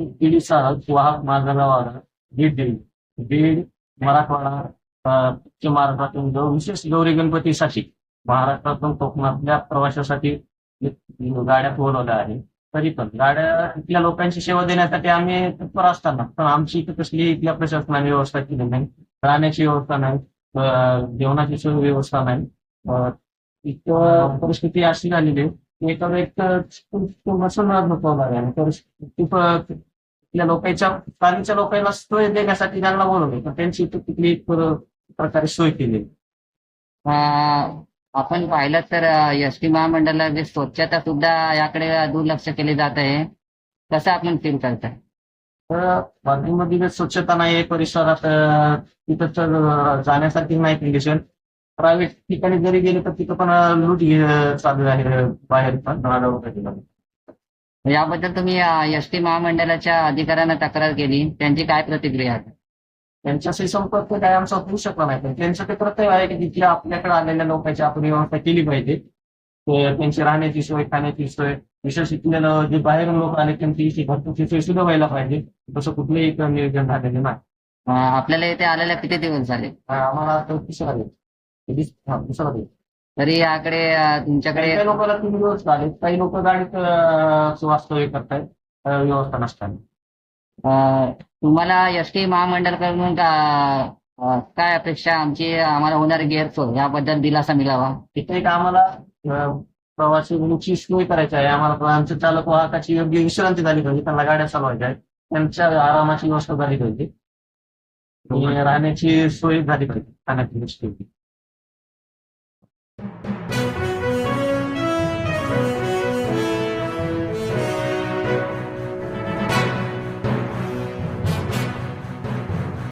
ईडीसह वाहक मार्गावर बीड बीड बीड मराठवाडा पश्चिम महाराष्ट्रातून जो विशेष गौरी गणपतीसाठी महाराष्ट्रातून कोकणातल्या प्रवाशासाठी गाड्या पुरवल्या आहे तरी पण गाड्या इथल्या लोकांची सेवा देण्यासाठी आम्ही तत्पर असताना पण आमची इथं कसली इथल्या प्रशासनाने व्यवस्था केली नाही. राहण्याची व्यवस्था नाही जेवणाची सोय व्यवस्था नाही. इथं परिस्थिती अशी झालेली आहे की एका एक मसनराज नको आणि परिस्थिती इथल्या लोकांच्या स्थानिकच्या लोकांना सोय देण्यासाठी त्यांना बोलवले. पण त्यांची तिथली एक प्रकारे सोय केली. आपण पाहिलं तर एस टी महामंडळाची स्वच्छता सुद्धा याकडे दुर्लक्ष केले जात आहे. कसं आपण फील करताय? तर बाथरूममध्ये स्वच्छता नाही आहे परिसरात तिथं तर जाण्यासाठी नाही कंडिशन प्रायव्हेट ठिकाणी जरी गेले तर तिथं पण लूट चालू आहे बाहेर पण. याबद्दल तुम्ही एस टी महामंडळाच्या अधिकाऱ्यांना तक्रार केली. त्यांची काय प्रतिक्रिया आहे? त्यांच्याशी संपर्क काय आमचा होऊ शकला नाही. पण त्यांचं ते कर्तव्य आहे की तिथल्या आपल्याकडे आलेल्या लोकांची आपण व्यवस्था केली पाहिजे. त्यांची राहण्याची सोय खाण्याची सोय विशेष इथल्या जे बाहेरून लोक आले त्यांची भरपूरची सोय सुद्धा व्हायला पाहिजे. तसं कुठलंही नियोजन झालेलं नाही. आपल्याला इथे आलेल्या किती दिवस झाले? आम्हाला तिसरा दिवस. दिस- दुसरा दिवस. तरी याकडे तुमच्याकडे काही लोकांना तीन दिवस झाले काही लोक गाडीत अं, वास्तव्य करतायत अं, व्यवस्था नसताना. अं, तुम्हाला एस टी महामंडळकडून का- अं, काय अपेक्षा आमची आम्हाला होणारी गैरसोय याबद्दल दिलासा मिळावा. तिथे एक आम्हाला अं, प्रवासी सोय करायची आहे. आम्हाला आमच्या चालक वाहकाची योग्य विश्रांती झाली पाहिजे. त्यांना गाड्या चालवायच्या आहेत. त्यांच्या आरामाची व्यवस्था झाली पाहिजे. आणि राहण्याची सोय झाली पाहिजे. खाण्याची सोय